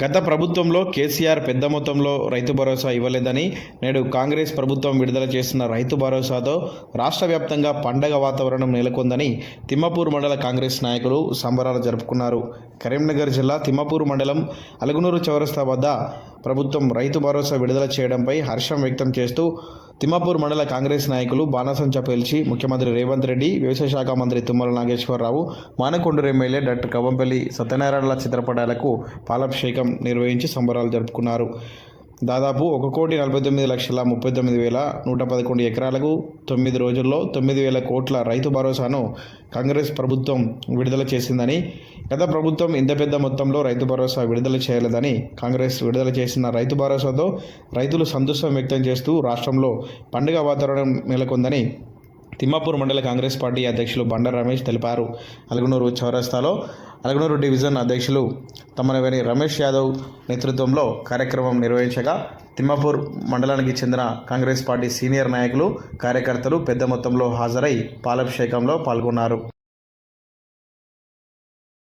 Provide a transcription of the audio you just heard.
గత ప్రభుత్వంలో కేసీఆర్ పెద్ద మొత్తంలో రైతు భరోసా ఇవ్వలేదని నేడు కాంగ్రెస్ ప్రభుత్వం విడుదల చేస్తున్న రైతు భరోసాతో రాష్ట్ర వ్యాప్తంగా పండగ వాతావరణం నెలకొందని తిమ్మపూర్ మండల కాంగ్రెస్ నాయకులు సంబరాలు జరుపుకున్నారు. కరీంనగర్ జిల్లా తిమ్మపూర్ మండలం అలగునూరు చౌరస్తా వద్ద ప్రభుత్వం రైతు భరోసా విడుదల చేయడంపై హర్షం వ్యక్తం చేస్తూ తిమ్మాపూర్ మండల కాంగ్రెస్ నాయకులు బాణసంచ పేల్చి ముఖ్యమంత్రి రేవంత్ రెడ్డి వ్యవసాయ శాఖ మంత్రి తుమ్మల నాగేశ్వరరావు మానకొండూరు ఎమ్మెల్యే డాక్టర్ కవ్వంపల్లి సత్యనారాయణల చిత్రపటాలకు పాలాభిషేకం నిర్వహించి సంబరాలు జరుపుకున్నారు. దాదాపు ఒక కోటి నలభై తొమ్మిది లక్షల ముప్పై తొమ్మిది వేల నూట పదకొండు ఎకరాలకు తొమ్మిది రోజుల్లో తొమ్మిది వేల కోట్ల రైతు భరోసాను కాంగ్రెస్ ప్రభుత్వం విడుదల చేసిందని గత ప్రభుత్వం ఇంత పెద్ద మొత్తంలో రైతు భరోసా విడుదల చేయలేదని కాంగ్రెస్ విడుదల చేసిన రైతు భరోసాతో రైతులు సంతోషం వ్యక్తం చేస్తూ రాష్ట్రంలో పండుగ వాతావరణం నెలకొందని తిమ్మాపూర్ మండల కాంగ్రెస్ పార్టీ అధ్యక్షులు బండ రమేష్ తెలిపారు. అలగనూరు చౌరస్తాలో అలగనూరు డివిజన్ అధ్యక్షులు తమనవేని రమేష్ యాదవ్ నేతృత్వంలో కార్యక్రమం నిర్వహించగా తిమ్మాపూర్ మండలానికి చెందిన కాంగ్రెస్ పార్టీ సీనియర్ నాయకులు కార్యకర్తలు పెద్ద మొత్తంలో హాజరై పాలాభిషేకంలో పాల్గొన్నారు.